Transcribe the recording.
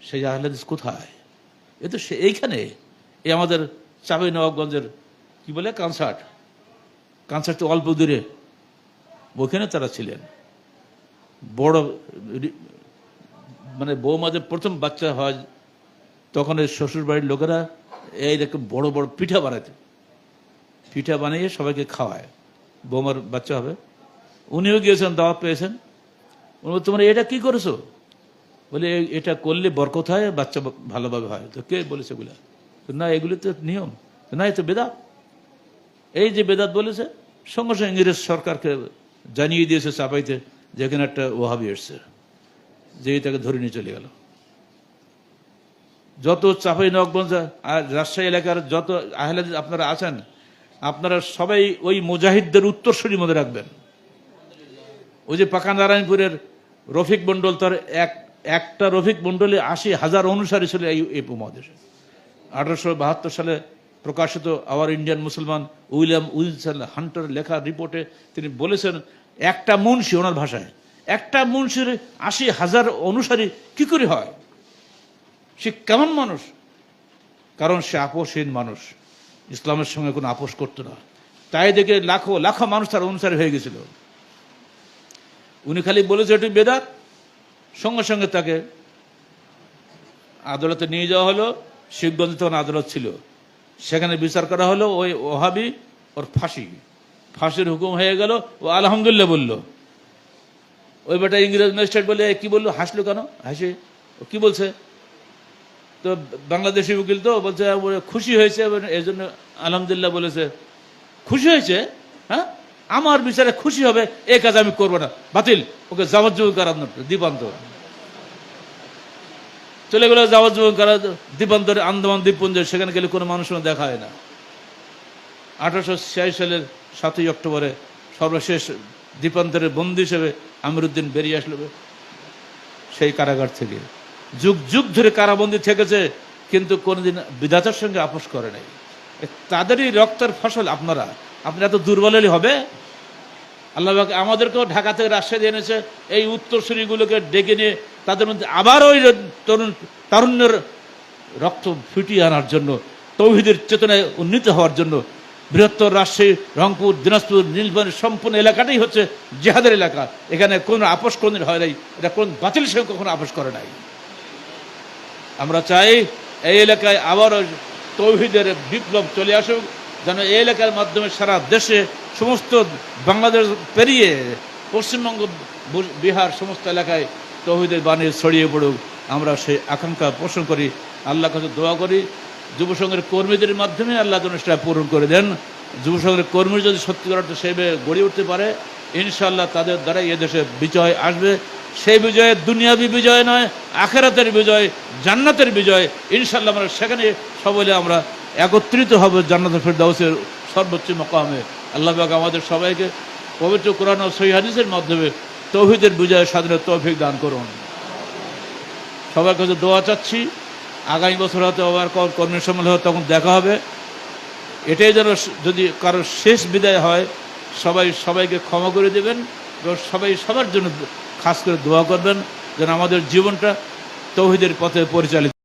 সেই আহলাদিস কোথায়? এ তো সে এইখানে। এই আমাদের চাবি নবাবগঞ্জের, কি বলে কনসার্ট কনসার্ট তো অল্প দূরে। ওখানে তারা ছিলেন। বড় মানে বৌমাদের প্রথম বাচ্চা হয়, তখন এই শ্বশুর বাড়ির লোকেরা এইরকম বড় বড় পিঠা বানাতে। পিঠা বানিয়ে সবাইকে খাওয়ায়। বৌমার বাচ্চা হবে। উনিও গিয়েছেন, দাওয়াত পেয়েছেন। উনি তোমরা এটা কি করেছ? বলে "এ- এটা করলে বরকত হয়, বাচ্চা ভালোভাবে হয়। তো কে বলেছে এগুলা? না, এগুলি তো নিয়ম। না, এ তো বেদাত। এই যে বেদাত বলেছে, সঙ্গে সঙ্গে ইংরেজ সরকারকে জানিয়ে দিয়েছে চাপাইতে যেখানে একটা ওহাবি এসছে, যে তাকে ধরে নিয়ে চলে গেল। যত চাপাই নকগঞ্জ আর রাজশাহী এলাকার যত আহলাদ আপনারা আছেন, আপনারা সবাই ওই মুজাহিদদের উত্তরসূরি মধ্যে রাখবেন। ওই যে পাকা নারায়ণপুরের রফিক মন্ডল তার এক একটা রফিক মন্ডলে আশি হাজার অনুসারী ছিল এই এই উপমহাদেশে। আঠারোশো বাহাত্তর সালে প্রকাশিত আওয়ার ইন্ডিয়ান মুসলমান উইলিয়াম উইলসন হান্টার লেখা রিপোর্টে তিনি বলেছেন, একটা মুন্সি ওনার ভাষায়, একটা মুন্সির আশি হাজার অনুসারী কি করে হয়? সে কেমন মানুষ? কারণ সে আপোষহীন মানুষ। ইসলামের সঙ্গে কোনো আপোষ করতো না। তাই দেখে লাখো লাখো মানুষ তার অনুসারী হয়ে গেছিল। উনি খালি বলেছে, এটি বেদাত সঙ্গে সঙ্গে তাকে আদালতে নিয়ে যাওয়া হলো, শিবগঞ্জে তখন আদালত ছিল। সেখানে বিচার করা হলো, ওই ওহাবি ওর ফাঁসি, ফাঁসির হুকুম হয়ে গেল, ও আলহামদুলিল্লাহ বলল। ওই বেটা ইংরেজ ম্যাজিস্ট্রেট বলে কি বলল? হাসলো কেন? হাসি? ও কি বলছে? তো বাংলাদেশি উকিল তো বলছে খুশি হয়েছে এই জন্য আলহামদুলিল্লাহ বলেছে। খুশি হয়েছে? হ্যাঁ? আমার বিচারে খুশি হবে, এ কাজ আমি করব না। বাতিল, ওকে যাবজ্জীবন করার দ্বীপান্ত চলে গেল যাবজ্জীবন করা দ্বীপান্তরে আন্দামান দ্বীপপুঞ্জ, সেখানে গেলে কোনো মানুষের দেখা হয় না। আঠারোশো ছিয়াশি সালের সাতই অক্টোবরে সর্বশেষ দ্বীপান্তরের বন্দি হিসেবে আমিরুদ্দিন বেরিয়ে আসলো সেই কারাগার থেকে। যুগ যুগ ধরে কারাবন্দি থেকেছে, কিন্তু কোনোদিন বিধাতার সঙ্গে আপোষ করে নাই। তাদেরই রক্তের ফসল আপনারা। আপনি এত দুর্বল হলে হবে। আল্লাহ আমাদেরকেও ঢাকা থেকে রাজশাহী এনেছে। এই উত্তরসূরিগুলোকে ডেকে নিয়ে তাদের মধ্যে আবার ওই তরুণ তারুণ্যের রক্ত ফুটিয়ে আনার জন্য, তৌহিদের চেতনায় উন্নীত হওয়ার জন্য বৃহত্তর রাজশাহী, রংপুর, দিনাজপুর, নীলফামারী সম্পূর্ণ এলাকাটাই হচ্ছে জেহাদের এলাকা। এখানে কোনো আপোষ কোনদিন হয় নাই। এটা কোন বাতিল সঙ্গে কখনো আপোষ করে নাই। আমরা চাই এই এলাকায় আবার তৌহিদের বিপ্লব চলে আসুক। যেন এই এলাকার মাধ্যমে সারা দেশে সমস্ত বাংলাদেশ পেরিয়ে পশ্চিমবঙ্গ বিহার সমস্ত এলাকায় তৌহিদের বাণী ছড়িয়ে পড়ুক। আমরা সেই আকাঙ্ক্ষা পোষণ করি। আল্লাহ কাছে দোয়া করি। যুব সংঘের কর্মীদের মাধ্যমে আল্লাহ যেন সেটা পূরণ করে দেন। যুব সংঘের কর্মী যদি সত্যিকার অর্থে সেভাবে গড়ে উঠতে পারে ইনশাল্লাহ তাদের দ্বারাই এদেশে বিজয় আসবে। সেই বিজয়ে দুনিয়াবি বিজয় নয়, আখেরাতের বিজয়, জান্নাতের বিজয়। ইনশাল্লাহ আমরা সেখানে সবলে আমরা একত্রিত হবে জান্নাতের ফেরদাউসের সর্বোচ্চ মকামে। আল্লাহ পাক আমাদের সবাইকে পবিত্র কোরআন ও হাদিসের মাধ্যমে তৌহিদের বিজয়ের স্বাধীনতা তৌফিক দান করুন। সবার কাছে দোয়া চাচ্ছি, আগামী বছর হয়তো আবার কর্মী সম্মেলন হবে তখন দেখা হবে। এটাই যেন যদি কারোর শেষ বিদায় হয়, সবাই সবাইকে ক্ষমা করে দেবেন এবং সবাই সবার জন্য খাস করে দোয়া করবেন যেন আমাদের জীবনটা তৌহিদের পথে পরিচালিত